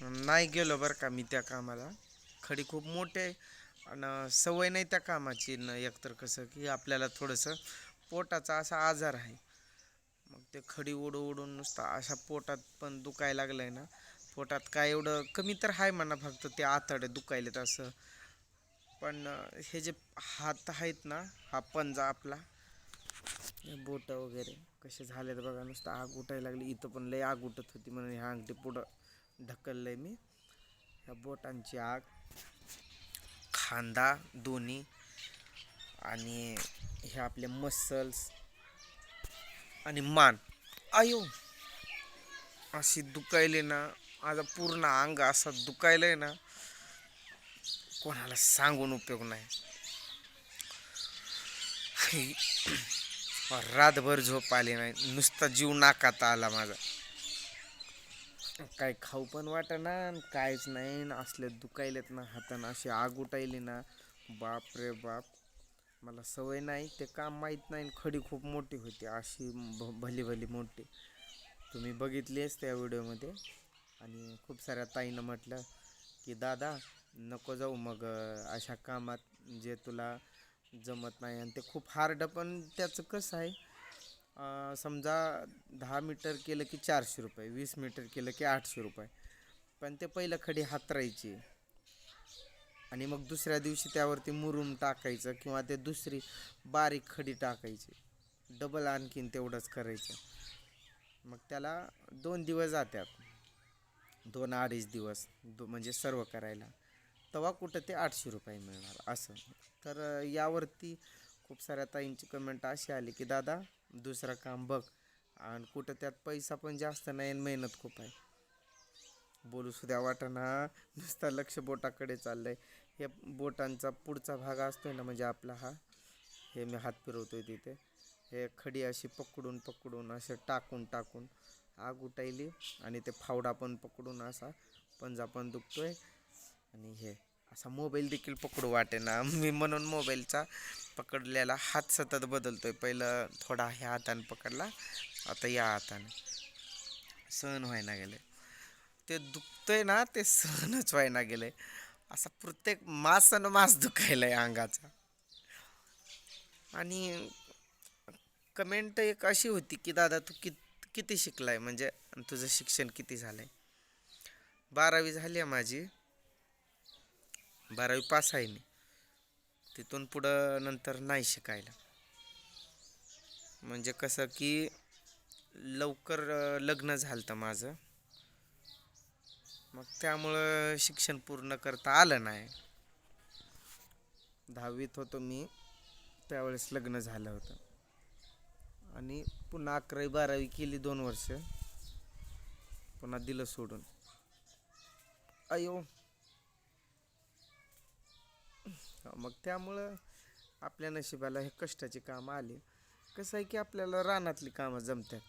नाही गेलो बरं का मी त्या कामाला. खडी खूप मोठे आहे आणि सवय नाही त्या कामाची न एकतर कसं की आपल्याला थोडंसं पोटाचा असा आजार आहे. मग ते खडी उडू उडून नुसतं अशा पोटात पण दुखायला लागलं आहे ना. पोटात काय एवढं कमी तर आहे म्हणा फक्त ते आतडे दुखायलेत असं. पण हे जे हात आहेत ना हा पंजा आपला बोटं वगैरे कसे झालेत बघा नुसतं आग उठायला लागली. इथं पण लय आग उठत होती म्हणून ह्या अंगठी पुढं ढकललंय मी. ह्या बोटांची आग खांदा दोन्ही आणि हे आपले मसल्स आणि मान. आयो! अशी दुखायले ना माझा पूर्ण अंग असा दुखायलंय ना कोणाला सांगून उपयोग नाही. रातभर झोप आली नाही नुसता जीव नाकात आला माझा. काय खाऊ पण वाटेना आणि नाही न असले दुखायलेत ना हातानं अशी आग उठायली ना. बाप रे बाप. मला सवय नाही ते काम माहीत नाही खडी खूप मोठी होती अशी भ भली भली मोठी. तुम्ही बघितलीच त्या व्हिडिओमध्ये. आणि खूप साऱ्या ताईनं म्हटलं की दादा नको जाऊ मग अशा कामात जे तुला जमत नाही. आणि ते खूप हार्ड पण त्याचं कसं आहे समजा दहा मीटर केलं की चारशे रुपये वीस मीटर केलं की आठशे रुपये. पण ते पहिलं खडी हातरायची. आणि मग दुसऱ्या दिवशी त्यावरती मुरुम टाकायचं किंवा ते दुसरी बारीक खडी टाकायची. डबल आणखीन तेवढंच करायचं. मग त्याला दोन दिवस जातात दोन अडीच दिवस दो म्हणजे सर्व करायला. तेव्हा कुठं ते आठशे रुपये मिळणार असं. तर यावरती खूप साऱ्या ताईंची कमेंट अशी आली की दादा दुसरं काम बघ. आणि कुठं त्यात पैसा पण जास्त नाही आणि मेहनत खूप आहे. बोलू सुद्धा वाटना नुसता लक्ष बोटाकडे चाललंय. हे बोटांचा पुढचा भाग असतोय ना म्हणजे आपला हा? हे मी हात फिरवतोय तिथे. हे खडी अशी पकडून पकडून असं टाकून टाकून आग उठायली आणि ते फावडा पण पकडून असा पंजा पण दुखतोय. आणि हे असा मोबाईल देखील पकडू वाटेना. मी म्हणून मोबाईलचा पकडलेला हात सतत बदलतोय. पहिलं थोडा ह्या हाताने पकडला आता या हाताने. सहन व्हायला गेले ते दुखतंय ना ते सहनच व्हायला गेले असा प्रत्येक मास न मास दुखायलाय अंगाचा. आणि कमेंट एक अशी होती की दादा तू कित किती शिकलाय? म्हणजे तुझं शिक्षण किती झालंय? बारावी झाली आहे माझी. बारावी पास आहे मी. तिथून पुढं नंतर नाही शिकायला. म्हणजे कसं की लवकर लग्न झालं माझं. मग त्यामुळं शिक्षण पूर्ण करता आलं नाही. दहावीत होतो मी त्यावेळेस लग्न झालं होतं. आणि पुन्हा अकरावी बारावी केली दोन वर्ष. पुन्हा दिलं सोडून. अयो मग त्यामुळं आपल्या नशिबाला हे कष्टाची कामं आली. कसं आहे की आपल्याला रानातली कामं जमतात.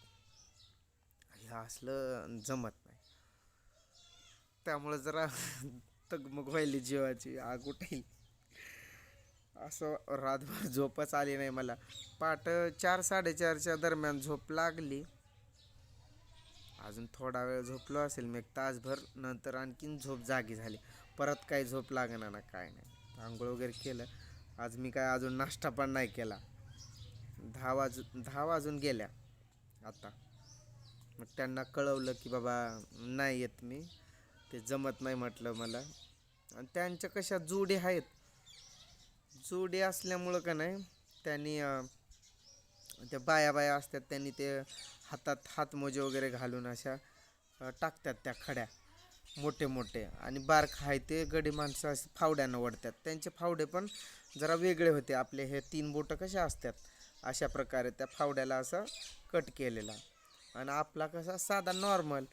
हे असलं जमत नाही. त्यामुळं जरा तगमग व्हायली जीवाची आग उठायली असं रातभर झोपच आली नाही मला. पाट चार साडेचारच्या दरम्यान झोप लागली. अजून थोडा वेळ झोपलो असेल मी एक तासभर नंतर आणखीन झोप जागी झाली. परत काही झोप लागणार ना काय नाही. आंघोळ वगैरे केलं. आज मी काय अजून नाश्ता पण नाही केला. दहा वाज दहा वाजून गेल्या आता. मग त्यांना कळवलं की बाबा नाही येत मी. ते जमत नाही म्हटलं मला. आणि त्यांच्या कशा जोडी आहेत? जोडी असल्यामुळं का नाही त्यांनी त्या बाया बाया असतात त्यांनी ते हातात हातमोजे वगैरे घालून अशा टाकतात त्या खड्या. मोठे मोठे आणि बारक आहे ते गडी माणसं असे फावड्यानं ओढतात. त्यांचे फावडे पण जरा वेगळे होते. आपले हे तीन बोटं कसे असतात? अशा प्रकारे त्या फावड्याला असं कट केलेला. आणि आपला कसा साधा नॉर्मल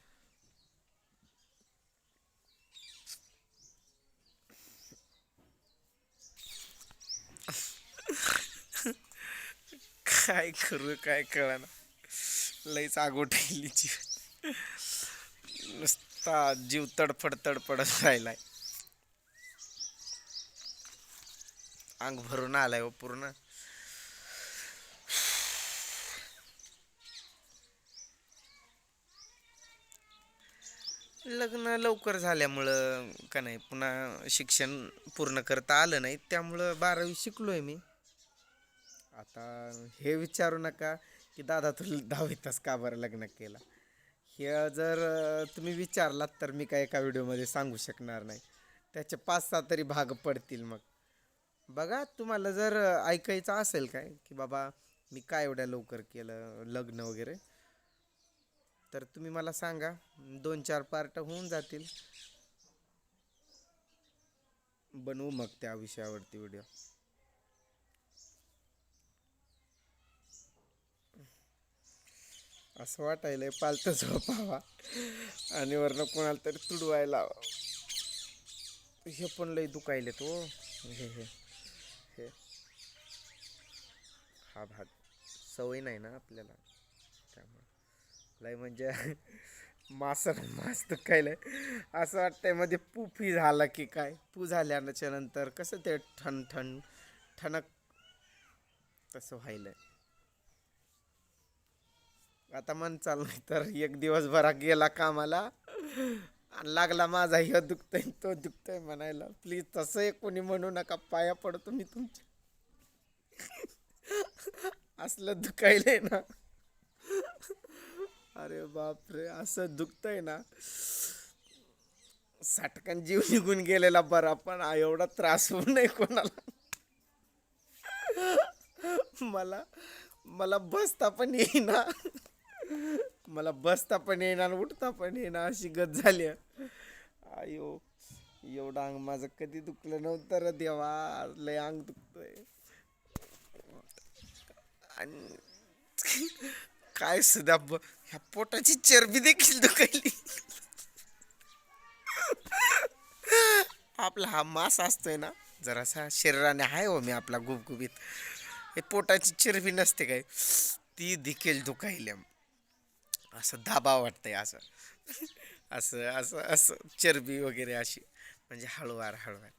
काय करू काय कळना. लईच आगोठायली जीव. नुसता जीव तडफड तडफडत राहिलाय. अंग भरून आलाय हो पूर्ण. लग्न लवकर झाल्यामुळं का नाही पुन्हा शिक्षण पूर्ण करता आलं नाही त्यामुळं बारावी शिकलोय मी. आता हे विचारू नका की दादा तू दहावीतच का बरं लग्न केला? हे जर तुम्ही विचारलात तर मी काय एका व्हिडिओमध्ये सांगू शकणार नाही. त्याचे पाच सहा तरी भाग पडतील मग. बघा तुम्हाला जर ऐकायचं असेल काय की बाबा मी काय एवढ्या लवकर केलं लग्न वगैरे तर तुम्ही मला सांगा. दोन चार पार्ट होऊन जातील. बनवू मग त्या विषयावरती व्हिडिओ असं वाटायलंय पालतं झोपावा. आणि वरनं कोणाला तरी तुडवायला हे पण लई दुखायले तो हो. हे हे हे. हा भाग सवय नाही ना आपल्याला. त्यामुळे. लय म्हणजे मासर मास दुखायलंय. असं वाटतंयमध्ये पुफी झाला की काय? पू झाल्याच्यानंतर कसं ते ठण ठण ठणक तसं व्हायलं आता मन चाल नाही तर एक दिवसभरा गेला कामाला. आणि लागला माझा ह्यो दुखतंय तो दुखतंय म्हणायला. प्लीज तसं कोणी म्हणू नका पाया पडतो मी तुमच्या. असलं दुखायलंय ना. अरे बापरे असं दुखतंय ना. साटकन जीव निघून गेलेला बरा पण एवढा त्रास होऊ नये कोणाला. मला मला बसता पण येईना. मला बसता पण येणार उठता पण येणार अशी गत झाली आयो एवढं अंग माझं कधी दुखलं नव्हतं देवा. लय अंग दुखतोय. आणि काय सुद्धा ब- ह्या पोटाची चरबी देखील दुखायली. आपला हा मास असतोय ना जरासा शरीराने आहे हो मी आपला गुबगुबीत. हे पोटाची चरबी नसते काय ती देखील दुखायल्या असं दाबा वाटतंय असं. असं असं असं. चरबी वगैरे अशी. म्हणजे हळूवार हळूवार.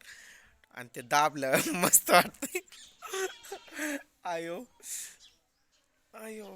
आणि ते दाबलं मस्त वाटतंय. आयो. आयो.